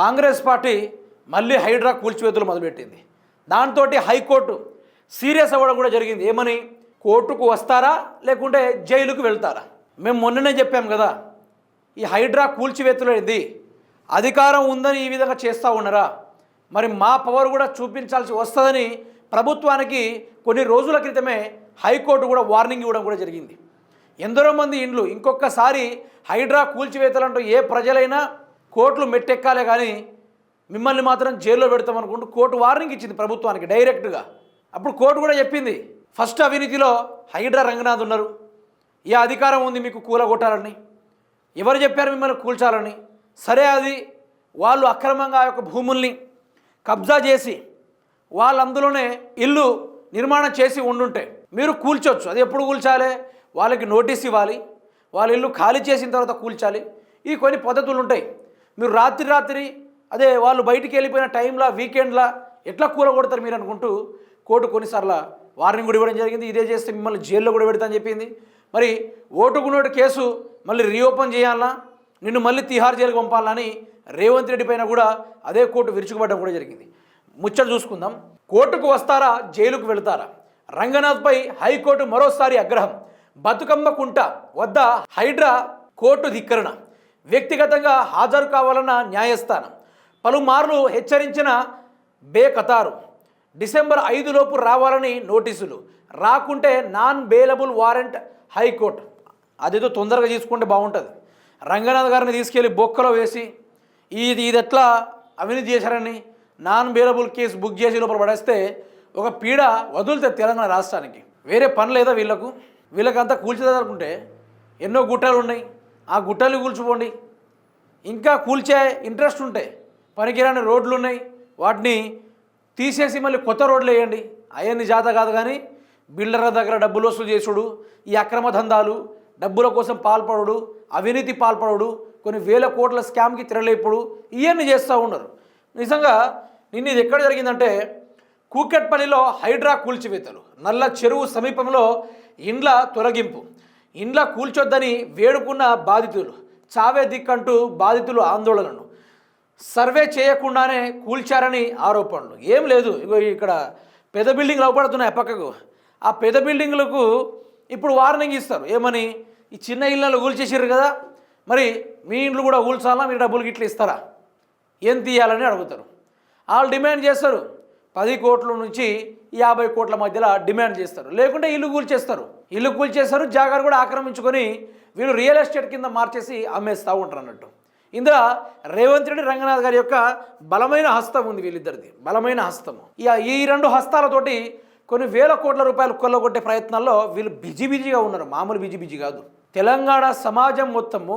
Congress party మళ్ళీ హైడ్రా కూల్చివేతలు మొదలుపెట్టింది. దాంతో హైకోర్టు సీరియస్ అవ్వడం కూడా జరిగింది. ఏమని? కోర్టుకు వస్తారా? లేకుంటే జైలుకు వెళ్తారా? మేము మొన్ననే చెప్పాం కదా ఈ హైడ్రా కూల్చివేతలు అధికారం ఉందని ఈ విధంగా చేస్తూ ఉన్నారా? మరి మా పవర్ కూడా చూపించాల్సి వస్తుందని ప్రభుత్వానికి కొన్ని రోజుల క్రితమే హైకోర్టు కూడా వార్నింగ్ ఇవ్వడం కూడా జరిగింది. ఎందరో మంది ఇండ్లు ఇంకొకసారి హైడ్రా కూల్చివేతలంటూ ఏ ప్రజలైనా కోర్టులు మెట్టెక్కాలే కానీ మిమ్మల్ని మాత్రం జైల్లో పెడతాం అనుకుంటూ కోర్టు వార్నింగ్ ఇచ్చింది ప్రభుత్వానికి డైరెక్ట్గా. అప్పుడు కోర్టు కూడా చెప్పింది ఫస్ట్ అవినీతిలో హైడ్రా రంగనాథ్ ఉన్నారు. ఏ అధికారం ఉంది మీకు కూలగొట్టాలని? ఎవరు చెప్పారు మిమ్మల్ని కూల్చాలని? సరే అది వాళ్ళు అక్రమంగా ఆ యొక్క భూముల్ని కబ్జా చేసి వాళ్ళు అందులోనే ఇల్లు నిర్మాణం చేసి ఉండుంటే మీరు కూల్చొచ్చు. అది ఎప్పుడు కూల్చాలి? వాళ్ళకి నోటీస్ ఇవ్వాలి. వాళ్ళ ఇల్లు ఖాళీ చేసిన తర్వాత కూల్చాలి. ఈ కొన్ని పద్ధతులు ఉంటాయి మీరు రాత్రి రాత్రి అదే వాళ్ళు బయటికి వెళ్ళిపోయిన టైంలో వీకెండ్లా ఎట్లా కూలగొడతారు మీరు అనుకుంటూ కోర్టు కొన్నిసార్లు వార్నింగ్ కూడా ఇవ్వడం జరిగింది. ఇదే చేస్తే మిమ్మల్ని జైల్లో కూడా పెడతా అని చెప్పింది. మరి ఓటుకు కేసు మళ్ళీ రీఓపెన్ చేయాలన్నా నిన్ను మళ్ళీ తిహార్ జైలుకు పంపాలని రేవంత్ రెడ్డి పైన కూడా అదే కోర్టు విరుచుకుపడడం కూడా జరిగింది. ముచ్చట చూసుకుందాం. కోర్టుకు వస్తారా? జైలుకు వెళతారా? రంగనాథ్పై హైకోర్టు మరోసారి ఆగ్రహం. బతుకమ్మ కుంట వద్ద హైడ్రా కోర్టు ధిక్కరణ. వ్యక్తిగతంగా హాజరు కావాలన్న న్యాయస్థానం. పలుమార్లు హెచ్చరించిన బేకతారు. డిసెంబర్ ఐదులోపు రావాలని నోటీసులు. రాకుంటే నాన్ బెయిలబుల్ వారెంట్ హైకోర్టు. అదేదో తొందరగా తీసుకుంటే బాగుంటుంది. రంగనాథ్ గారిని తీసుకెళ్ళి బొక్కలో వేసి ఇది ఇది ఎట్లా అవినీతి చేశారని? నాన్ బెయిలబుల్ కేసు బుక్ చేసి లోపల పడేస్తే ఒక పీడ వదులుతుంది తెలంగాణ రాష్ట్రానికి. వేరే పని లేదా వీళ్ళకు? వీళ్ళకంతా కూల్చేదనుకుంటే ఎన్నో గుట్టాలు ఉన్నాయి ఆ గుట్టలు కూల్చుకోండి. ఇంకా కూల్చే ఇంట్రెస్ట్ ఉంటే పనికిరాని రోడ్లు ఉన్నాయి. వాటిని తీసేసి మళ్ళీ కొత్త రోడ్లు వేయండి. అవన్నీ జాత కాదు కానీ బిల్డర్ల దగ్గర డబ్బులు వసూలు చేసుడు ఈ అక్రమ దందాలు డబ్బుల కోసం పాల్పడుడు అవినీతి పాల్పడు కొన్ని వేల కోట్ల స్కామ్కి తిరలేపుడు ఇవన్నీ చేస్తూ ఉన్నారు. నిజంగా నిన్న ఇది ఎక్కడ జరిగిందంటే కూకట్పల్లిలో హైడ్రా కూల్చివేతలు నల్ల చెరువు సమీపంలో ఇండ్ల తొలగింపు. ఇండ్ల కూల్చొద్దని వేడుకున్న బాధితులు చావే దిక్కంటూ బాధితులు ఆందోళనను సర్వే చేయకుండానే కూల్చారని ఆరోపణలు. ఏం లేదు ఇగో ఇక్కడ పెద్ద బిల్డింగ్లు అవపడుతున్నాయి పక్కకు. ఆ పెద్ద బిల్డింగ్లకు ఇప్పుడు వార్నింగ్ ఇస్తారు. ఏమని? ఈ చిన్న ఇళ్ళలో కూల్చేసారు కదా మరి మీ ఇండ్లు కూడా కూల్చాలా? మీరు డబ్బులు గిట్ల ఇస్తారా? ఏం తీయాలని అడుగుతారు. వాళ్ళు డిమాండ్ చేస్తారు పది కోట్ల నుంచి యాభై కోట్ల మధ్యలో డిమాండ్ చేస్తారు. లేకుంటే ఇల్లు కూల్చేస్తారు. ఇల్లు కూల్చేస్తారు జాగారు కూడా ఆక్రమించుకొని వీళ్ళు రియల్ ఎస్టేట్ కింద మార్చేసి అమ్మేస్తూ ఉంటారు అన్నట్టు ఇందులో రేవంత్ రెడ్డి రంగనాథ్ గారి యొక్క బలమైన హస్తం ఉంది వీళ్ళిద్దరిది. బలమైన హస్తము ఇక ఈ రెండు హస్తాలతోటి కొన్ని వేల కోట్ల రూపాయలు కొల్లగొట్టే ప్రయత్నాల్లో వీళ్ళు బిజీ బిజీగా ఉన్నారు. మామూలు బిజీ బిజీ కాదు. తెలంగాణ సమాజం మొత్తము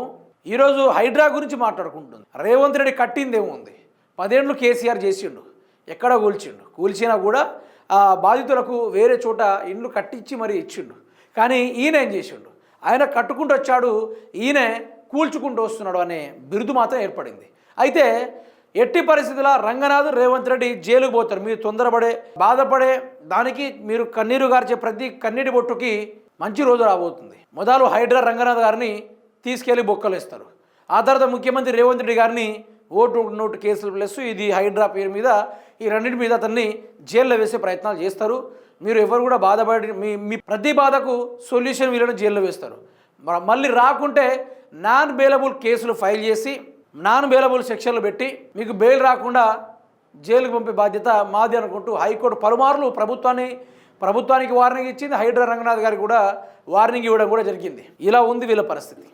ఈరోజు హైడ్రా గురించి మాట్లాడుకుంటుంది. రేవంత్ రెడ్డి కట్టిందేముంది? పదేండ్లు కేసీఆర్ చేసిండు. ఎక్కడ కూల్చిండు? కూల్చినా కూడా బాధితులకు వేరే చోట ఇండ్లు కట్టించి మరీ ఇచ్చిండు. కానీ ఈయన ఏం చేసిండు? ఆయన కట్టుకుంటూ వచ్చాడు ఈయన కూల్చుకుంటూ వస్తున్నాడు అనే బిరుదు మాత్రం ఏర్పడింది. అయితే ఎట్టి పరిస్థితుల రంగనాథ్ రేవంత్ రెడ్డి జైలుకు పోతారు. మీరు తొందరపడే బాధపడే దానికి మీరు కన్నీరు గార్చే ప్రతి కన్నీటి బొట్టుకి మంచి రోజు రాబోతుంది. మొదలు హైడ్రా రంగనాథ్ గారిని తీసుకెళ్ళి బొక్కలు ఇస్తారు ఆ తర్వాత ముఖ్యమంత్రి రేవంత్ రెడ్డి గారిని ఓటు నోటు కేసులు ప్లస్ ఇది హైడ్రా పేరు మీద ఈ రెండింటి మీద అతన్ని జైల్లో వేసే ప్రయత్నాలు చేస్తారు. మీరు ఎవరు కూడా బాధపడి మీ మీ ప్రతి బాధకు సొల్యూషన్ వీళ్ళని జైల్లో వేస్తారు. మళ్ళీ రాకుంటే నాన్ బెయిలబుల్ కేసులు ఫైల్ చేసి నాన్ బెయిలబుల్ సెక్షన్లు పెట్టి మీకు బెయిల్ రాకుండా జైలుకు పంపే బాధ్యత మాది అనుకుంటూ హైకోర్టు పలుమార్లు ప్రభుత్వాన్ని ప్రభుత్వానికి వార్నింగ్ ఇచ్చింది హైడ్రా రంగనాథ్ గారికి కూడా వార్నింగ్ ఇవ్వడం కూడా జరిగింది. ఇలా ఉంది వీళ్ళ పరిస్థితి.